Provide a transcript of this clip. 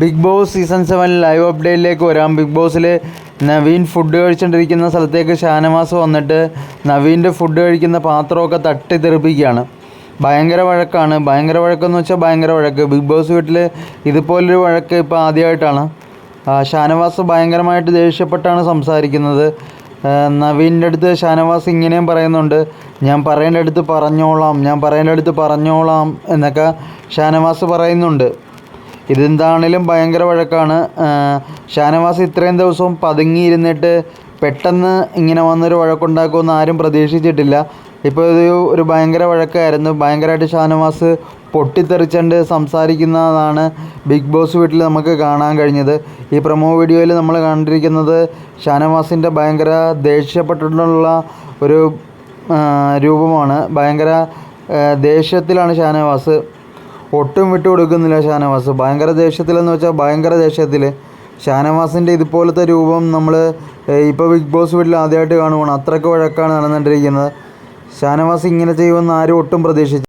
Bigg Boss season seven live അപ്ഡേറ്റിലേക്ക് വരാം. Big ബോസിൽ Naveen food കഴിച്ചുകൊണ്ടിരിക്കുന്ന സ്ഥലത്തേക്ക് ഷാനവാസ് വന്നിട്ട് നവീന്റെ ഫുഡ് കഴിക്കുന്ന പാത്രമൊക്കെ തട്ടി തെറിപ്പിക്കുകയാണ് ഭയങ്കര വഴക്കാണ്. ഭയങ്കര വഴക്കെന്ന് വെച്ചാൽ ഭയങ്കര വഴക്ക്. ബിഗ് ബോസ് വീട്ടിൽ ഇതുപോലൊരു വഴക്ക് ഇപ്പോൾ ആദ്യമായിട്ടാണ് ഷാനവാസ് ഭയങ്കരമായിട്ട് ദേഷ്യപ്പെട്ടാണ് സംസാരിക്കുന്നത്. നവീന്റെ അടുത്ത് ഷാനവാസ് ഇങ്ങനെയും പറയുന്നുണ്ട്. ഞാൻ പറയേണ്ട അടുത്ത് പറഞ്ഞോളാം. ഞാൻ പറയേണ്ട അടുത്ത് പറഞ്ഞോളാം എന്നൊക്കെ ഷാനവാസ് പറയുന്നുണ്ട്. ഇതെന്താണേലും ഭയങ്കര വഴക്കാണ്. ഷാനവാസ് ഇത്രയും ദിവസവും പതുങ്ങിയിരുന്നിട്ട് പെട്ടെന്ന് ഇങ്ങനെ വന്നൊരു വഴക്കുണ്ടാക്കുമെന്ന് ആരും പ്രതീക്ഷിച്ചിട്ടില്ല. ഇപ്പോൾ ഇത് ഒരു ഭയങ്കര വഴക്കായിരുന്നു. ഭയങ്കരമായിട്ട് ഷാനവാസ് പൊട്ടിത്തെറിച്ചുകൊണ്ട് സംസാരിക്കുന്നതാണ് ബിഗ് ബോസ് വീട്ടിൽ നമുക്ക് കാണാൻ കഴിഞ്ഞത്. ഈ പ്രൊമോ വീഡിയോയിൽ നമ്മൾ കണ്ടിരിക്കുന്നത് ഷാനവാസിന്റെ ഭയങ്കര ദേഷ്യപ്പെട്ടിട്ടുള്ള ഒരു രൂപമാണ്. ഭയങ്കര ദേഷ്യത്തിലാണ് ഷാനവാസ്. ഒട്ടും വിട്ടു കൊടുക്കുന്നില്ല ഷാനവാസ്. ഭയങ്കര ദേഷ്യത്തിലെന്ന് വെച്ചാൽ ഭയങ്കര ദേഷ്യത്തിൽ ഷാനവാസിന്റെ ഇതുപോലത്തെ രൂപം നമ്മൾ ഇപ്പോൾ ബിഗ് ബോസ് വീട്ടിൽ ആദ്യമായിട്ട് കാണുവാണ്. അത്രയ്ക്ക് വഴക്കാണ് നടന്നുകൊണ്ടിരിക്കുന്നത് ഷാനവാസ് ഇങ്ങനെ ചെയ്യുമെന്ന് ആരും ഒട്ടും പ്രതീക്ഷിച്ചു